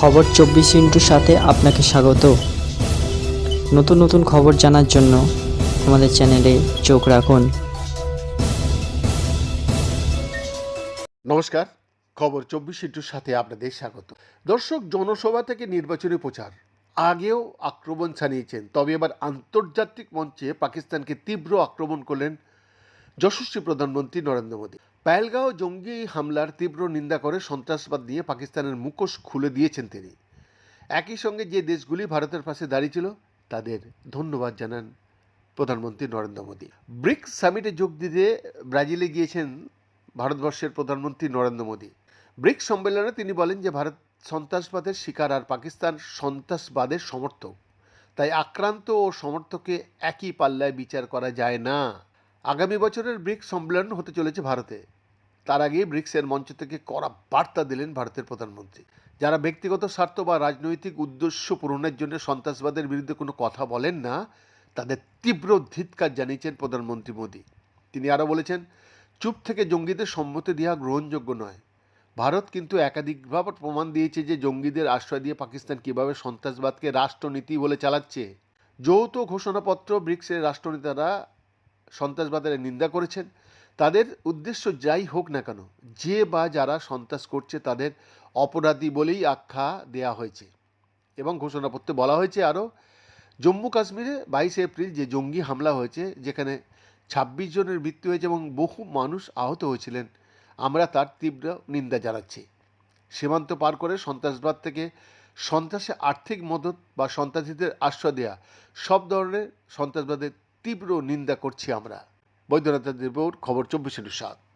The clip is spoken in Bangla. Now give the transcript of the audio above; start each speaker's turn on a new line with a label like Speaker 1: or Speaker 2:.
Speaker 1: খবর চব্বিশ ইন্টুর সাথে আপনাকে স্বাগত। নতুন নতুন খবর জানার জন্য আমাদের চ্যানেলে চোখ রাখুন।
Speaker 2: নমস্কার, খবর চব্বিশ ইন্টুর সাথে আপনাদের স্বাগত। দর্শক, জনসভা থেকে নির্বাচনী প্রচার। আগেও আক্রমণ ছাড়িয়েছেন তবে এবার আন্তর্জাতিক মঞ্চে পাকিস্তানকে তীব্র আক্রমণ করলেন যশস্বী প্রধানমন্ত্রী নরেন্দ্র মোদী। পায়েলগাঁও জঙ্গি হামলার তীব্র নিন্দা করে সন্ত্রাসবাদ নিয়ে পাকিস্তানের মুখোশ খুলে দিয়েছেন তিনি। একই সঙ্গে যে দেশগুলি ভারতের পাশে দাঁড়িয়েছিল তাদের ধন্যবাদ জানান প্রধানমন্ত্রী নরেন্দ্র মোদী। ব্রিক্স সামিটে যোগ দিতে ব্রাজিলে গিয়েছেন ভারতবর্ষের প্রধানমন্ত্রী নরেন্দ্র মোদী। ব্রিক্স সম্মেলনে তিনি বলেন যে, ভারত সন্ত্রাসবাদের শিকার আর পাকিস্তান সন্ত্রাসবাদের সমর্থক। তাই আক্রান্ত ও সমর্থককে একই পাল্লায় বিচার করা যায় না। আগামী বছরের ব্রিক্স সম্মেলন হতে চলেছে ভারতে। তার আগে ব্রিক্সের মঞ্চ থেকে কড়া বার্তা দিলেন ভারতের প্রধানমন্ত্রী। যারা ব্যক্তিগত স্বার্থ বা রাজনৈতিক উদ্দেশ্য পূরণের জন্য সন্ত্রাসবাদের বিরুদ্ধে কোনো কথা বলেন না, তাদের তীব্র ধিৎকার জানিয়েছেন প্রধানমন্ত্রী মোদী। তিনি আরও বলেছেন, চুপ থেকে জঙ্গিদের সম্মতি দেওয়া গ্রহণযোগ্য নয়। ভারত কিন্তু একাধিকভাবে প্রমাণ দিয়েছে যে জঙ্গিদের আশ্রয় দিয়ে পাকিস্তান কীভাবে সন্ত্রাসবাদকে রাষ্ট্রনীতি বলে চালাচ্ছে। যৌথ ঘোষণাপত্র ব্রিক্সের রাষ্ট্রনেতারা সন্ত্রাসবাদের নিন্দা করেছেন। তাদের উদ্দেশ্য যাই হোক না কেন, যে বা যারা সন্ত্রাস করছে তাদের অপরাধী বলেই আখ্যা দেয়া হয়েছে এবং ঘোষণাপত্রে বলা হয়েছে আরও, জম্মু কাশ্মীরে বাইশে এপ্রিল যে জঙ্গি হামলা হয়েছে, যেখানে ছাব্বিশ জনের মৃত্যু হয়েছে এবং বহু মানুষ আহত হয়েছিলেন, আমরা তার তীব্র নিন্দা জানাচ্ছি। সীমান্ত পার করে সন্ত্রাসবাদ থেকে সন্ত্রাসে আর্থিক মদত বা সন্ত্রাসীদের আশ্রয় দেওয়া সব ধরনের সন্ত্রাসবাদের তীব্র নিন্দা করছি আমরা। বৈদ্যনাথ দেবর খবর চব্বিশ সাত।